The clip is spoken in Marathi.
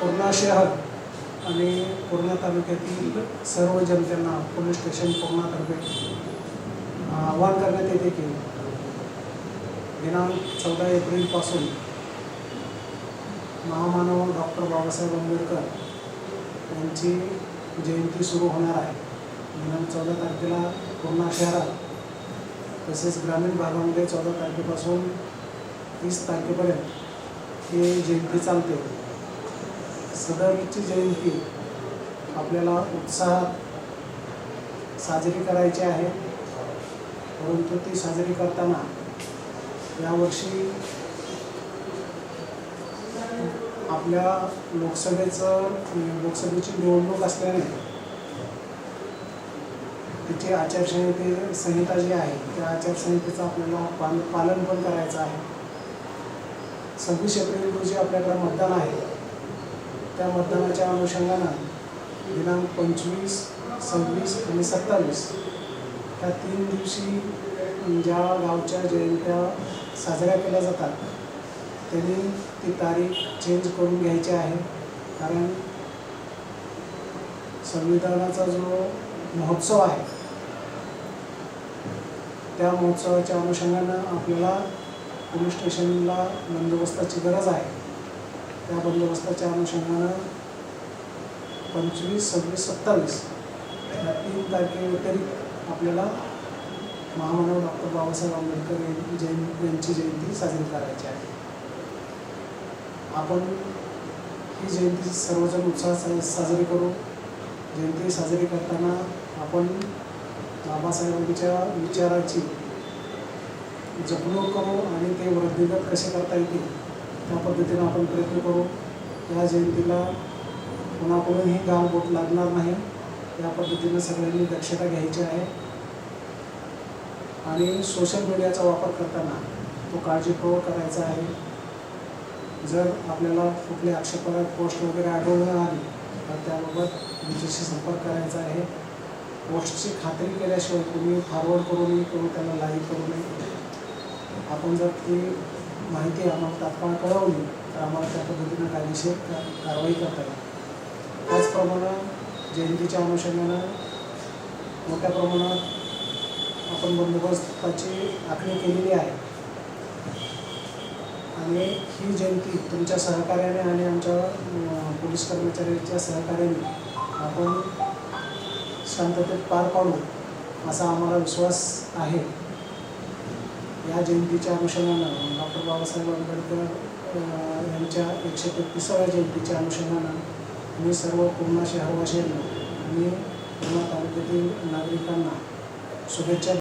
पूर्णा शहर आणि पूर्णा तालुक्यातील सर्व जनतेना पोलीस स्टेशन पूर्णातर्फे आवाहन करण्यात येते की दिनांक चौदा एप्रिलपासून महामानव डॉक्टर बाबासाहेब आंबेडकर यांची जयंती सुरू होणार आहे. दिनांक चौदा तारखेला पूर्णा शहरात तसेच ग्रामीण भागामध्ये चौदा तारखेपासून तीस तारखेपर्यंत ही जयंती चालते. सदरची जयंती आपल्याला उत्साहात साजरी करायची आहे. परंतु ती साजरी करताना यावर्षी आपल्या लोकसभेचं लोकसभेची निवडणूक असल्याने तिची आचारसंहिते संहिता जी आहे त्या आचारसंहितेचं आपल्याला पाल पालन पण करायचं आहे. सव्वीस एप्रिल रोजी आपल्याकडे मतदान आहे. त्या मतदानाच्या अनुषंगानं दिनांक पंचवीस सव्वीस आणि सत्तावीस त्या तीन दिवशी ज्या गावच्या जयंत्या साजऱ्या केल्या जातात त्यांनी ती तारीख चेंज करून घ्यायची आहे. कारण संविधानाचा जो महोत्सव आहे त्या महोत्सवाच्या अनुषंगानं आपल्याला पोलीस स्टेशनला बंदोबस्ताची गरज आहे. त्या बंदोबस्ताच्या अनुषंगानं पंचवीस सव्वीस सत्तावीस या तीन तारखेव्यतिरिक्त आपल्याला महामानव डॉक्टर बाबासाहेब आंबेडकर यांची जयंती यांची जयंती साजरी करायची आहे. आपण ही जयंती सर्वजण उत्साहात सा- साजरी करू. जयंती साजरी करताना आपण बाबासाहेबांच्या विचाराची जपणूक करू आणि ते वृद्धिगत कसे करता येतील त्या पद्धतीनं आपण प्रयत्न करू. या जयंतीला कोणाकडूनही गाव बोट लागणार नाही. या पद्धतीनं सगळ्यांनी दक्षता घ्यायची आहे. आणि सोशल मीडियाचा वापर करताना तो काळजीपूर्वक करायचा आहे. जर आपल्याला कुठले आक्षेपार्ह पोस्ट वगैरे आढळून आली तर त्याबाबत तुमच्याशी संपर्क करायचा आहे. पोस्टची खात्री केल्याशिवाय तुम्ही फॉरवर्ड करू नये किंवा त्याला लाईक करू नये. आपण जर ती माहिती आम्हाला तात्काळ कळवली. तर आम्हाला त्या पद्धतीनं कायदेशीर कारवाई करता येईल. त्याचप्रमाणे जयंतीच्या अनुषंगानं मोठ्या प्रमाणात आपण बंदोबस्ताची आखणी केलेली आहे. आणि ही जयंती तुमच्या सहकार्याने आणि आमच्या पोलीस कर्मचाऱ्यांच्या सहकार्याने आपण शांततेत पार पाडू असा आम्हाला विश्वास आहे. या जयंतीच्या अनुषंगानं डॉक्टर बाबासाहेब आंबेडकर यांच्या एकशे तेहतीसाव्या जयंतीच्या अनुषंगानं मी सर्व पूर्णा शहरवासियांना आणि पूर्णा तालुक्यातील नागरिकांना शुभेच्छा